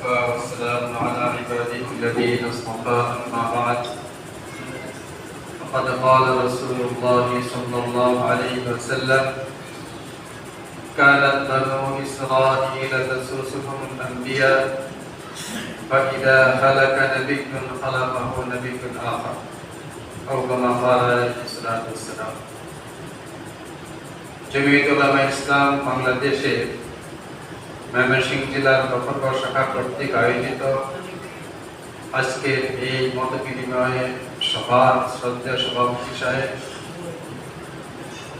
وكفى والسلام على عباده الذين اصطفى أما بعد. فقد قال رسول الله صلى الله عليه وسلم كانت بنو إسرائيل تسوسهم الأنبياء فإذا خلق نبي خلقه نبي آخر أو كما قال عليه الصلاة والسلام. جميع علماء الإسلام بangladesh Mymensingh জেলার বখরগড় শাখা কর্তৃক আয়োজিত আজকে এই মত বিনিময়ে সভার শ্রদ্ধা সভাপতি সাহেব,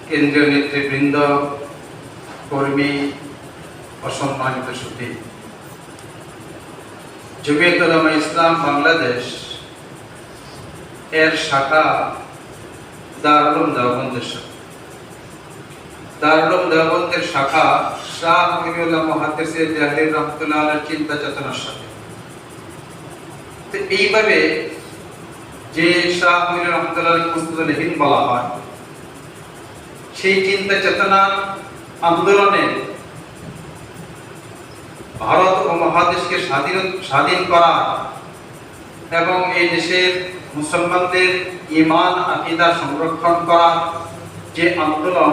কেন্দ্রীয় নেতৃবৃন্দ, কর্মী, অসম্মানিত সুতি জমিয়ত উলামা ইসলাম বাংলাদেশ এর শাখা দারুল দেওবন্দের শাখা দারুল দেওবন্দের শাখা শাহ মহাদ্দেশে জাহির চিন্তা চেতনার সাথে। তো এইভাবে যে শাহ বলা হয়, সেই চিন্তা চেতনা আন্দোলনে ভারত ও মহাদেশকে স্বাধীন স্বাধীন করা এবং এই দেশের মুসলমানদের ইমান আকিদা সংরক্ষণ করা যে আন্দোলন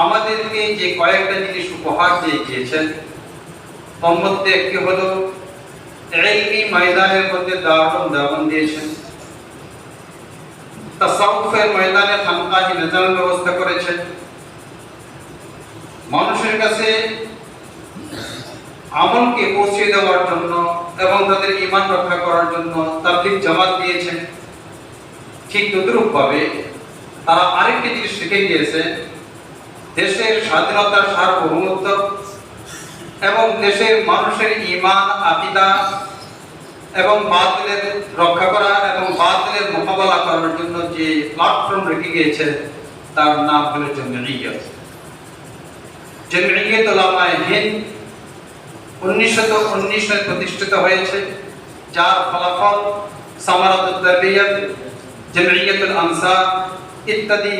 আমাদেরকে যে কয়েকটা জিনিস উপহার দিয়ে গিয়েছেন একটি হলো এলমি ময়দানের মধ্যে দারুণ দামন দিয়েছেন। তাসাউফের ময়দানে খানকাহি নজর ব্যবস্থা করেছেন। মানুষের কাছে আমলকে পৌঁছে দেওয়ার জন্য এবং তাদের ইমান রক্ষা করার জন্য তাবলিগ জামাত দিয়েছেন। ঠিক তদ্রুপ ভাবে তারা আরেকটি জিনিস শিখে গিয়েছে দেশের স্বাধীনতার সার্বভৌমত্ব এবং দেশের মানুষের ইমান আকিদা এবং বাতিলের রক্ষা করা এবং বাতিলের মোকাবেলা করার জন্য যে প্ল্যাটফর্ম রেখে গিয়েছে, তার নাম হলো জমিয়ত। জমিয়ত হিন্দ উনিশশো উনিশে প্রতিষ্ঠিত হয়েছে, যার ফলাফল তারবিয়ত জমিয়তুল আনসার ইত্যাদি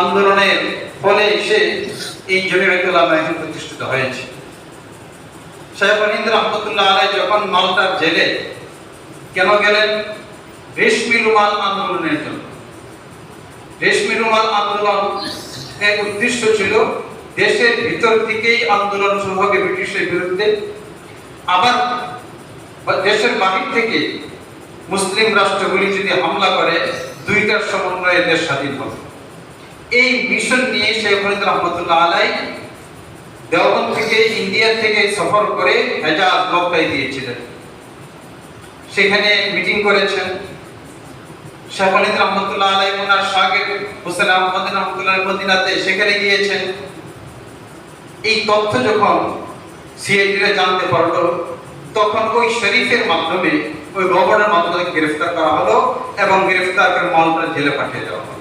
আন্দোলনের ফলে সে এই জমিয়তুল আলাহিন প্রতিষ্ঠিত হয়েছে। শেখ মহিন্দ রহমতুল্লাহ আলাই যখন মালটার জেলে কেন গেলেন? রেশমি রুমাল আন্দোলনের জন্য। রেশমি রুমাল আন্দোলন এর উদ্দেশ্য ছিল দেশের ভিতর থেকেই আন্দোলন শুরু হবে ব্রিটিশের বিরুদ্ধে। আবার দেশের বাহির থেকে মুসলিম রাষ্ট্রগুলি যদি হামলা করে, দুইটার সমন্বয়ে দেশ স্বাধীন হবে। এই মিশন নিয়ে শেখ ফরিদ রহমতুল্লাহ আলাই দেওবন্দ থেকে ইন্ডিয়া থেকে সফর করে হেজাজ মক্কায় দিয়েছিলেন। সেখানে মিটিং করেছেন। শেখ ফরিদ রহমতুল্লাহ আলাই, ওনার শাগের হোসেন আহমদ রহমতুল্লাহ মদিনাতে সেখানে গিয়েছেন। এই তথ্য যখন সিআইডিরা জানতে পারল, তখন ওই শরীফের মাধ্যমে, ওই গভর্নর মাধ্যমে গ্রেফতার করা হলো এবং গ্রেফতার করে মালটা জেলে পাঠিয়ে দেওয়া হলো।